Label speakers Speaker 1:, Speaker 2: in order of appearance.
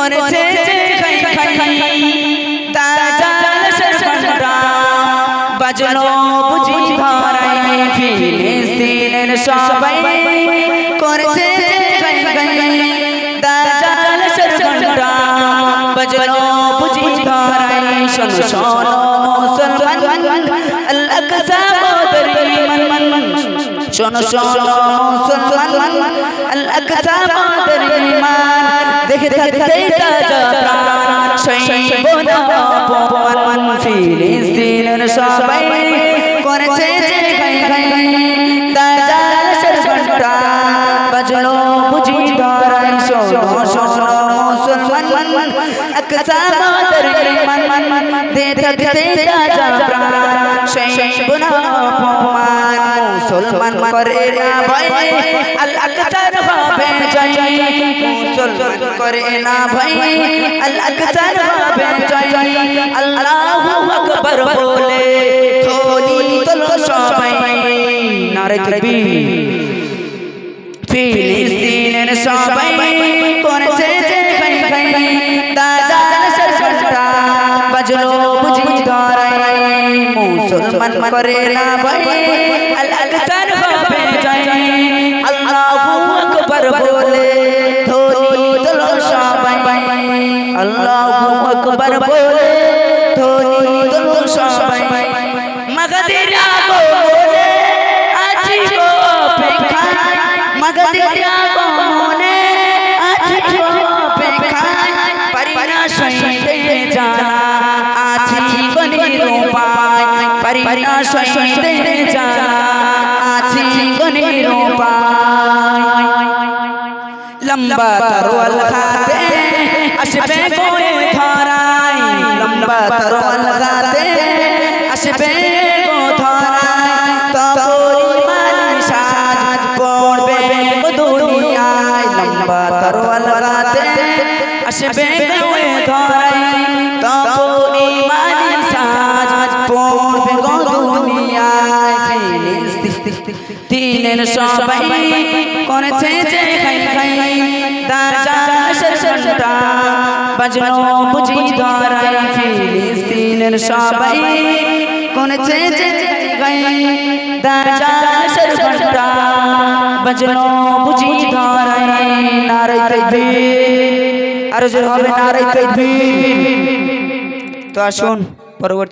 Speaker 1: করেছে বাজলো বুঝি ধরাই ফিলিস্তিনের সবাই করেছে বাজলো বুঝি ধরাই শোনো শোনো মুসলমান আল্লাহ কসম দরি মন মন শোনো শোনো মুসলমান আল্লাহ কসম দরি মান থাকতে তাজা প্রাণ সইব না অপমান ফিলিস্তিনের সবাই করেছে যে খাই খাই দাজাল সরকন্ডা বাজলো বুঝি ধরাই শোনো শোনো মুসলমান আকসা মাদর মান মান দে না অপমান মুসলমান করে না ভয় জয় মুসলমান করে না ভয় আল আকসার হবে আল্লাহু আকবার বলে থলি তোলো সবাই। নারে তাকবীর। ফিলিস্তিনের সবাই করেছে যে খাই খাই দাজাল সরকটা বাজলো বুঝি ধরাই। মুসলমান করে না ভাই। আল আকসার আকবার বলে ধনি তোলো সবাই। মাগাদের আগো বলে আছি গো অপেক্ষায়। মাগাদের আগো মনে আছি গো অপেক্ষায়। পারি না জানা আছি গো নিরূপায়। পারি না সইতে জানা আছি গো লম্বা তরোয়াল হাতে আসবে তরোয়াল হাতে আসবে গোয়ে ধরাই তবরি মানি সাজ পড়বে গো দুনিয়ায় ফিলিস্তিনের সবাই করেছে যে খাই খাই দাজাল সরসন্টা বাজলো বুঝি ধরাই সবাই করেছে যে খাই দাজাল সরসন্টা বজনো বুঝি ধরাই নারাই তাকবীর আর জোর হবে নারাই তাকবীর তো আসুন পরবর্তী